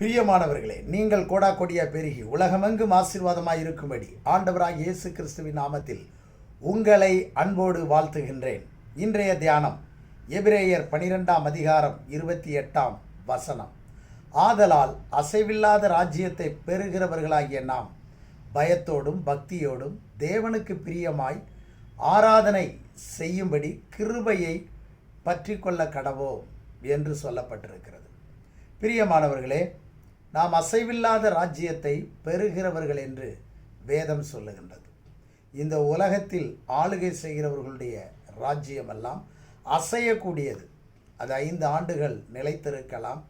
பிரியமானவர்களே நீங்கள் கோடா கொடியா பெருகி உலகமெங்கும் ஆசீர்வாதமாக இருக்கும்படி ஆண்டவராக இயேசு கிறிஸ்துவின் நாமத்தில் உங்களை அன்போடு வாழ்த்துகின்றேன். இன்றைய தியானம் எபிரேயர் பனிரெண்டாம் அதிகாரம் இருபத்தி எட்டாம் வசனம். ஆதலால் அசைவில்லாத ராஜ்யத்தை பெறுகிறவர்களாகிய நாம் பயத்தோடும் பக்தியோடும் தேவனுக்கு பிரியமாய் ஆராதனை செய்யும்படி கிருபையை பற்றி கொள்ள கடவோம் என்று சொல்லப்பட்டிருக்கிறது. பிரியமானவர்களே நாம் அசைவில்லாத ராஜ்யத்தை பெறுகிறவர்கள் என்று வேதம் சொல்லுகின்றது. இந்த உலகத்தில் ஆளுகை செய்கிறவர்களுடைய ராஜ்யமெல்லாம் அசையக்கூடியது. அது ஐந்து ஆண்டுகள் நிலைத்திருக்கலாம்.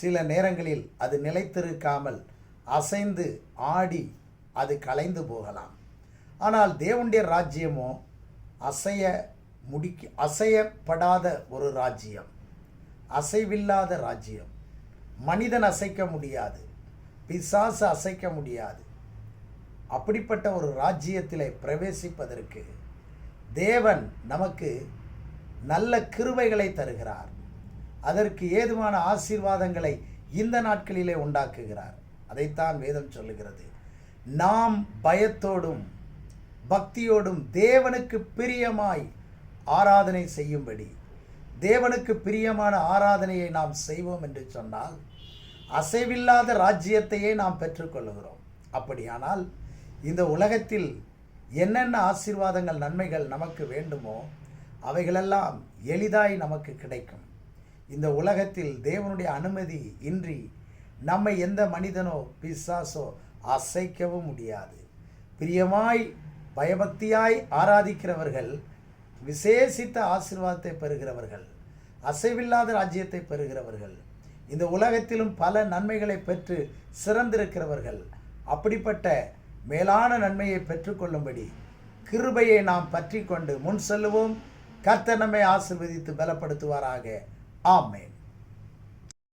சில நேரங்களில் அது நிலைத்திருக்காமல் அசைந்து ஆடி அது கலைந்து போகலாம். ஆனால் தேவனுடைய ராஜ்யமோ அசைய முடிக்க அசையப்படாத ஒரு ராஜ்யம். அசைவில்லாத ராஜ்யம். மனிதன் அசைக்க முடியாது. பிசாசு அசைக்க முடியாது. அப்படிப்பட்ட ஒரு ராஜ்யத்தில் பிரவேசிப்பதற்கு தேவன் நமக்கு நல்ல கிருவைகளை தருகிறார். அதற்கு ஏதுவான ஆசீர்வாதங்களை இந்த நாட்களிலே உண்டாக்குகிறார். அதைத்தான் வேதம் சொல்லுகிறது. நாம் பயத்தோடும் பக்தியோடும் தேவனுக்கு பிரியமாய் ஆராதனை செய்யும்படி தேவனுக்கு பிரியமான ஆராதனையை நாம் செய்வோம் என்று சொன்னால் அசைவில்லாத ராஜ்யத்தையே நாம் பெற்றுக்கொள்ளுகிறோம். அப்படியானால் இந்த உலகத்தில் என்னென்ன ஆசீர்வாதங்கள் நன்மைகள் நமக்கு வேண்டுமோ அவைகளெல்லாம் எளிதாய் நமக்கு கிடைக்கும். இந்த உலகத்தில் தேவனுடைய அனுமதி இன்றி நம்மை எந்த மனிதனோ பிசாசோ அசைக்கவும் முடியாது. பிரியமாய் பயபக்தியாய் ஆராதிக்கிறவர்கள் விசேஷித்த ஆசீர்வாதத்தை பெறுகிறவர்கள் அசைவில்லாத ராஜ்யத்தை பெறுகிறவர்கள் இந்த உலகத்திலும் பல நன்மைகளை பெற்று சிறந்திருக்கிறவர்கள் அப்படிப்பட்ட மேலான நன்மையை பெற்றுக்கொள்ளும்படி கிருபையை நாம் பற்றி கொண்டு முன் செல்லுவோம். கர்த்தர் ஆசிர்வதித்து பலப்படுத்துவாராக. ஆமேன்.